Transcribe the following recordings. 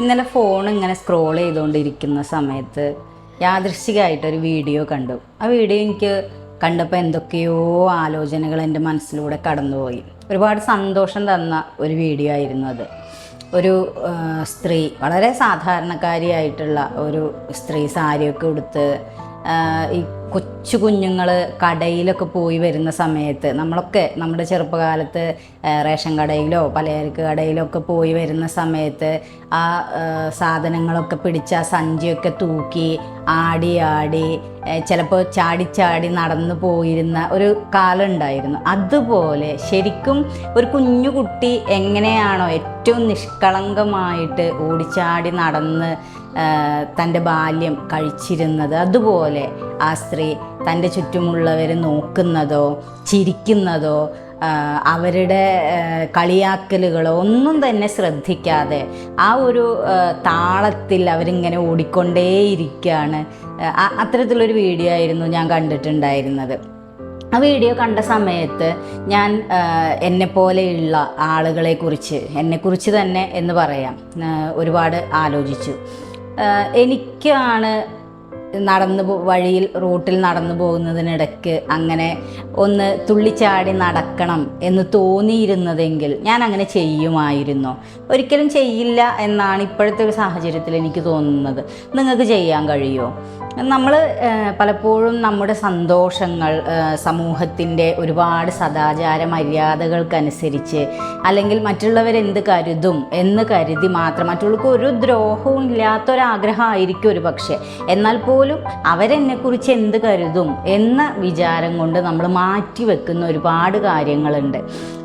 ഇന്നലെ ഫോൺ ഇങ്ങനെ സ്ക്രോൾ ചെയ്തുകൊണ്ടിരിക്കുന്ന സമയത്ത് യാദൃശികമായിട്ടൊരു വീഡിയോ കണ്ടു. ആ വീഡിയോ എനിക്ക് കണ്ടപ്പോൾ എന്തൊക്കെയോ ആലോചനകൾ എന്റെ മനസ്സിലൂടെ കടന്നുപോയി. ഒരുപാട് സന്തോഷം തന്ന ഒരു വീഡിയോ ആയിരുന്നു അത്. ഒരു സ്ത്രീ വളരെ സാധാരണക്കാരിയായിട്ടുള്ള ഒരു സ്ത്രീ സാരിയൊക്കെ ഉടുത്ത് ഈ കൊച്ചു കുഞ്ഞുങ്ങൾ കടയിലൊക്കെ പോയി വരുന്ന സമയത്ത് നമ്മളൊക്കെ നമ്മുടെ ചെറുപ്പകാലത്ത് റേഷൻ കടയിലോ പലചരക്ക് കടയിലോ ഒക്കെ പോയി വരുന്ന സമയത്ത് ആ ആ, സാധനങ്ങളൊക്കെ പിടിച്ച് ആ സഞ്ചിയൊക്കെ തൂക്കി ആടി ആടി ചിലപ്പോൾ ചാടിച്ചാടി നടന്നു പോയിരുന്ന ഒരു കാലം ഉണ്ടായിരുന്നു. അതുപോലെ ശരിക്കും ഒരു കുഞ്ഞു കുട്ടി എങ്ങനെയാണോ ഏറ്റവും നിഷ്കളങ്കമായിട്ട് ഓടിച്ചാടി നടന്ന് തന്റെ ബാല്യം കഴിച്ചിരുന്നത്. അതുപോലെ ആ സ്ത്രീ തന്റെ ചുറ്റുമുള്ളവർ നോക്കുന്നതോ ചിരിക്കുന്നതോ അവരുടെ കളിയാക്കലുകളോ ഒന്നും തന്നെ ശ്രദ്ധിക്കാതെ ആ ഒരു താളത്തിൽ അവരിങ്ങനെ ഓടിക്കൊണ്ടേയിരിക്കുകയാണ്. അത്തരത്തിലൊരു വീഡിയോ ആയിരുന്നു ഞാൻ കണ്ടിട്ടുണ്ടായിരുന്നത്. ആ വീഡിയോ കണ്ട സമയത്ത് ഞാൻ എന്നെ പോലെയുള്ള ആളുകളെക്കുറിച്ച് എന്നെക്കുറിച്ച് തന്നെ എന്ന് പറയാം. ഒരുപാട് ആലോചിച്ചു. എനിക്കാണ് നടന്നു വഴിയിൽ റൂട്ടിൽ നടന്നു പോകുന്നതിനിടയ്ക്ക് അങ്ങനെ ഒന്ന് തുള്ളിച്ചാടി നടക്കണം എന്ന് തോന്നിയിരുന്നതെങ്കിൽ ഞാൻ അങ്ങനെ ചെയ്യുമായിരുന്നു. ഒരിക്കലും ചെയ്യില്ല എന്നാണ് ഇപ്പോഴത്തെ ഒരു സാഹചര്യത്തിൽ എനിക്ക് തോന്നുന്നത്. നിങ്ങൾക്ക് ചെയ്യാൻ കഴിയുമോ നമ്മൾ പലപ്പോഴും നമ്മുടെ സന്തോഷങ്ങൾ സമൂഹത്തിന്റെ ഒരുപാട് സദാചാര മര്യാദകൾക്കനുസരിച്ച് അല്ലെങ്കിൽ മറ്റുള്ളവരെന്ത് കരുതും എന്ന് കരുതി മാത്രം മറ്റുള്ളവർക്ക് ഒരു ദ്രോഹവും ഇല്ലാത്തൊരാഗ്രഹമായിരിക്കും ഒരു പക്ഷേ. എന്നാൽ പോലും അവരെന്നെക്കുറിച്ച് എന്ത് കരുതും എന്ന വിചാരം കൊണ്ട് നമ്മൾ മാറ്റി വെക്കുന്ന ഒരുപാട് കാര്യങ്ങളുണ്ട്.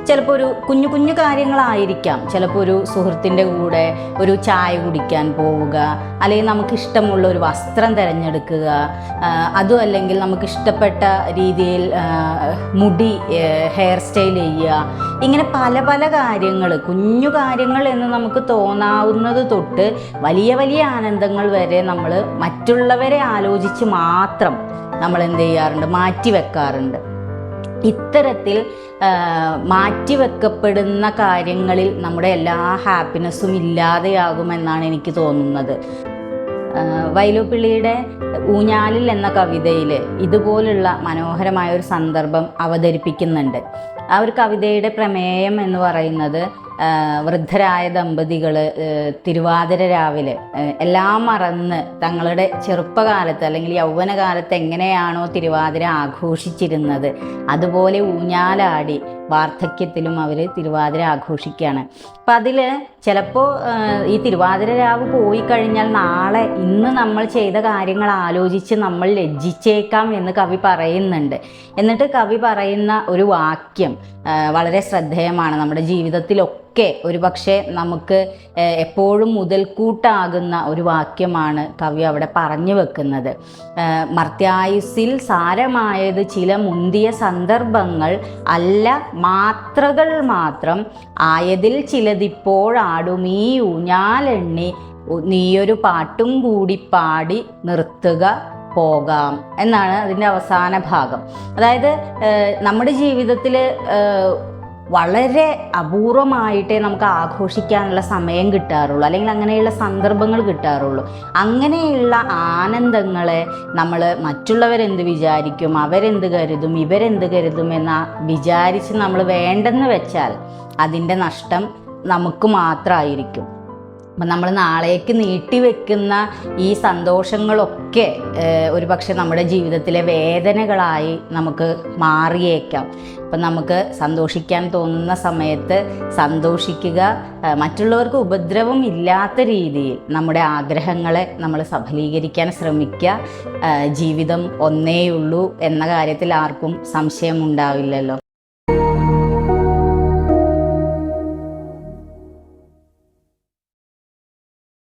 ചിലപ്പോൾ ഒരു കുഞ്ഞു കുഞ്ഞു കാര്യങ്ങളായിരിക്കാം. ചിലപ്പോൾ ഒരു സുഹൃത്തിന്റെ കൂടെ ഒരു ചായ കുടിക്കാൻ പോവുക അല്ലെങ്കിൽ നമുക്കിഷ്ടമുള്ള ഒരു വസ്ത്രം തിരഞ്ഞെടുക്കുക അതും അല്ലെങ്കിൽ നമുക്ക് ഇഷ്ടപ്പെട്ട രീതിയിൽ മുടി ഹെയർ സ്റ്റൈൽ ചെയ്യുക. ഇങ്ങനെ പല പല കാര്യങ്ങൾ കുഞ്ഞു കാര്യങ്ങൾ എന്ന് നമുക്ക് തോന്നാവുന്നത് തൊട്ട് വലിയ വലിയ ആനന്ദങ്ങൾ വരെ നമ്മൾ മറ്റുള്ളവരെ ആലോചിച്ച് മാത്രം നമ്മൾ എന്ത് ചെയ്യാറുണ്ട്? മാറ്റി വെക്കാറുണ്ട് ഇത്തരത്തിൽ മാറ്റിവെക്കപ്പെടുന്ന കാര്യങ്ങളിൽ നമ്മുടെ എല്ലാ ഹാപ്പിനെസ്സും ഇല്ലാതെയാകുമെന്നാണ് എനിക്ക് തോന്നുന്നത്. വൈലോപ്പിള്ളിയുടെ ഊഞ്ഞാലിൽ എന്ന കവിതയിൽ ഇതുപോലുള്ള മനോഹരമായ ഒരു സന്ദർഭം അവതരിപ്പിക്കുന്നുണ്ട്. ആ ഒരു കവിതയുടെ പ്രമേയം എന്ന് പറയുന്നത് വൃദ്ധരായ ദമ്പതികൾ തിരുവാതിര രാവിലെ എല്ലാം മറന്ന് തങ്ങളുടെ ചെറുപ്പകാലത്ത് അല്ലെങ്കിൽ യൗവനകാലത്ത് എങ്ങനെയാണോ തിരുവാതിര ആഘോഷിച്ചിരുന്നത് അതുപോലെ ഊഞ്ഞാലാടി വാർദ്ധക്യത്തിലും അവർ തിരുവാതിര ആഘോഷിക്കുകയാണ്. അപ്പം അതിൽ ചിലപ്പോൾ ഈ തിരുവാതിര രാവ് പോയി കഴിഞ്ഞാൽ നാളെ ഇന്ന് നമ്മൾ ചെയ്ത കാര്യങ്ങൾ ആലോചിച്ച് നമ്മൾ ലജ്ജിച്ചേക്കാം എന്ന് കവി പറയുന്നുണ്ട്. എന്നിട്ട് കവി പറയുന്ന ഒരു വാക്യം വളരെ ശ്രദ്ധേയമാണ്. നമ്മുടെ ജീവിതത്തിലൊക്കെ ഒരു പക്ഷേ നമുക്ക് എപ്പോഴും മുതൽക്കൂട്ടാകുന്ന ഒരു വാക്യമാണ് കവി അവിടെ പറഞ്ഞു വെക്കുന്നത്. മർത്യായുസിൽ സാരമായത് ചില മുന്തിയ സന്ദർഭങ്ങൾ അല്ല മാത്രകൾ മാത്രം. ആയതിൽ ചിലതിപ്പോഴാടുമീ ഊഞ്ഞാലെണ്ണി ഉ- നീയൊരു പാട്ടും കൂടി പാടി നിർത്തുക പോകാം എന്നാണ് അതിന്റെ അവസാന ഭാഗം. അതായത് നമ്മുടെ ജീവിതത്തിൽ വളരെ അപൂർവമായിട്ടേ നമുക്ക് ആഘോഷിക്കാനുള്ള സമയം കിട്ടാറുള്ളൂ. അല്ലെങ്കിൽ അങ്ങനെയുള്ള സന്ദർഭങ്ങൾ കിട്ടാറുള്ളൂ. അങ്ങനെയുള്ള ആനന്ദങ്ങളെ നമ്മൾ മറ്റുള്ളവരെന്ത് വിചാരിക്കും അവരെന്ത് കരുതും ഇവരെന്ത് കരുതും എന്ന് വിചാരിച്ച് നമ്മൾ വേണ്ടെന്ന് വെച്ചാൽ അതിന്റെ നഷ്ടം നമുക്ക് മാത്രമായിരിക്കും അപ്പം നമ്മൾ നാളേക്ക് നീട്ടിവെക്കുന്ന ഈ സന്തോഷങ്ങളൊക്കെ ഒരു പക്ഷെ നമ്മുടെ ജീവിതത്തിലെ വേദനകളായി നമുക്ക് മാറിയേക്കാം. അപ്പം നമുക്ക് സന്തോഷിക്കാൻ തോന്നുന്ന സമയത്ത് സന്തോഷിക്കുക മറ്റുള്ളവർക്ക് ഉപദ്രവം ഇല്ലാത്ത രീതിയിൽ നമ്മുടെ ആഗ്രഹങ്ങളെ നമ്മൾ സഫലീകരിക്കാൻ ശ്രമിക്കുക. ജീവിതം ഒന്നേയുള്ളൂ എന്ന കാര്യത്തിൽ ആർക്കും സംശയം ഉണ്ടാവില്ലല്ലോ.